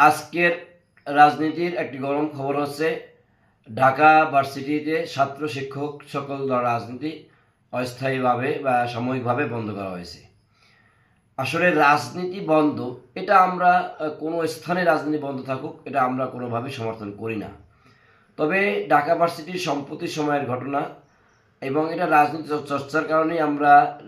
আজকের রাজনীতির একটি গরম খবর হচ্ছে, ঢাকা ভার্সিটিতে ছাত্র শিক্ষক সকল রাজনীতি অস্থায়ীভাবে বা সাময়িকভাবে বন্ধ করা হয়েছে। আসলে রাজনীতি বন্ধ, এটা আমরা কোনো স্থানে রাজনীতি বন্ধ থাকুক, এটা আমরা কোনোভাবে সমর্থন করি না। তবে ঢাকা ভার্সিটির সম্প্রতি সময়ের ঘটনা এবং এটা রাজনীতি চর্চার কারণেই আমরা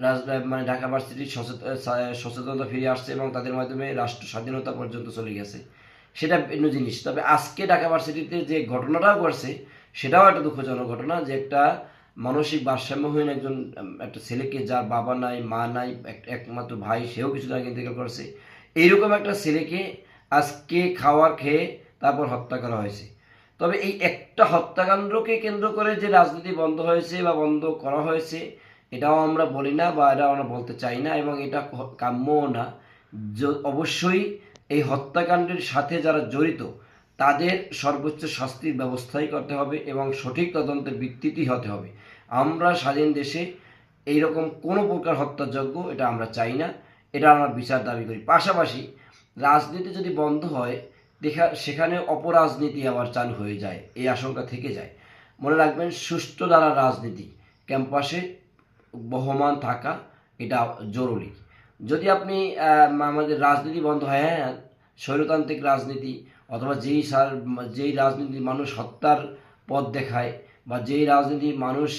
মানে ঢাকা ভার্সিটির সচেত- সচেতনতা ফিরে আসছে এবং তাদের মাধ্যমে রাষ্ট্র স্বাধীনতা পর্যন্ত চলে গেছে। সেটা ভিন্ন জিনিস। তবে আজকে ঢাকা ভার্সিটিতে যে ঘটনাটাও ঘটছে, সেটাও একটা দুঃখজনক ঘটনা যে একটা মানসিক ভারসাম্যহীন একজন একটা ছেলেকে যার বাবা নাই, মা নাই, এক- একমাত্র ভাই, সেও কিছুদিন আগে ইন্তেকাল করছে। এইরকম একটা ছেলেকে আজকে খাওয়ার খেয়ে তারপর হত্যা করা হয়েছে। তবে এই একটা হত্যাকাণ্ডকে কেন্দ্র করে যে রাজনীতি বন্ধ হয়েছে বা বন্ধ করা হয়েছে, এটাও আমরা বলি না বা এটাও আমরা বলতে চাই না এবং এটা কাম্যও না। অবশ্যই এই হত্যাকাণ্ডের সাথে যারা জড়িত, তাদের সর্বোচ্চ শাস্তির ব্যবস্থাই করতে হবে এবং সঠিক তদন্তের ভিত্তিতেই হতে হবে। আমরা স্বাধীন দেশে এইরকম কোনো প্রকার হত্যাযজ্ঞ এটা আমরা চাই না। এটা আমরা বিচার দাবি করি। পাশাপাশি রাজনীতি যদি বন্ধ হয়, দেখা, সেখানে অপরাজনীতি আবার চালু হয়ে যায়। এই আশঙ্কা থেকে যায়। মনে রাখবেন, সুষ্ঠু দ্বারা রাজনীতি, ক্যাম্পাসে বহমান থাকা এটা জরুরি। যদি আপনি আমাদের রাজনীতি বন্ধ হয় হ্যাঁ স্বৈরতান্ত্রিক রাজনীতি, অথবা যেই সার, যেই রাজনীতি মানুষ হত্যার পথ দেখায়, বা যেই রাজনীতি মানুষ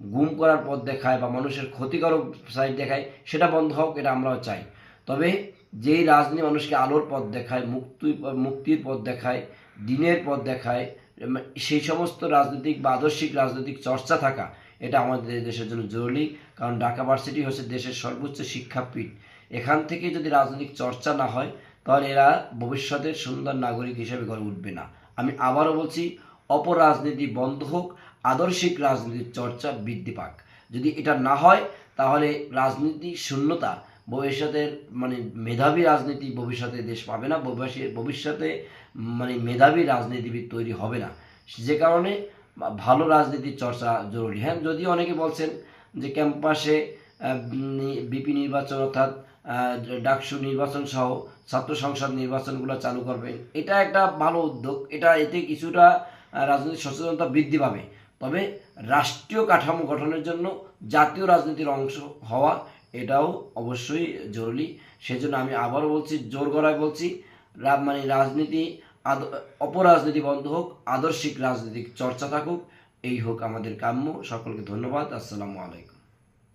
গুম করার পথ দেখায়, বা মানুষের ক্ষতিকারক সাইড দেখায়, সেটা বন্ধ হোক, এটা আমরাও চাই। তবে যেই রাজনীতি মানুষকে আলোর পথ দেখায়, মুক্তি, মুক্তির পথ দেখায়, দিনের পথ দেখায় সেই সমস্ত রাজনৈতিক বা আদর্শিক রাজনৈতিক চর্চা থাকা এটা আমাদের দেশের জন্য জরুরি, কারণ ঢাকা ভার্সিটি হচ্ছে দেশের সর্বোচ্চ শিক্ষাপীঠ। এখান থেকে যদি রাজনৈতিক চর্চা না হয়, তাহলে এরা ভবিষ্যতের সুন্দর নাগরিক হিসেবে গড়ে উঠবে না। আমি আবারও বলছি অপরাজনীতি বন্ধ হোক, আদর্শিক রাজনীতির চর্চা বৃদ্ধি পাক। যদি এটা না হয়, তাহলে রাজনীতি শূন্যতা, ভবিষ্যতের মানে মেধাবী রাজনীতি ভবিষ্যতে দেশ পাবে না ভবিষ্যতে মানে মেধাবী রাজনীতিবিদ তৈরি হবে না। যে কারণে ভালো রাজনীতির চর্চা জরুরি। হ্যাঁ যদিও অনেকে বলছেন যে ক্যাম্পাসে বিপি নির্বাচন অর্থাৎ ডাকসু নির্বাচন সহ ছাত্র সংসদ নির্বাচনগুলো চালু করবেন। এটা একটা ভালো উদ্যোগ। এটা এতে কিছুটা রাজনৈতিক সচেতনতা বৃদ্ধি পাবে। তবে রাষ্ট্রীয় কাঠামো গঠনের জন্য জাতীয় রাজনীতির অংশ হওয়া এটাও অবশ্যই জরুরি। সেজন্য আমি আবারও বলছি, জোর গলায় বলছি মানে রাজনীতি অপরাজনীতি বন্ধ হোক, আদর্শিক রাজনৈতিক চর্চা থাকুক, এই হোক আমাদের কাম্য। সকলকে ধন্যবাদ। আসসালামু আলাইকুম।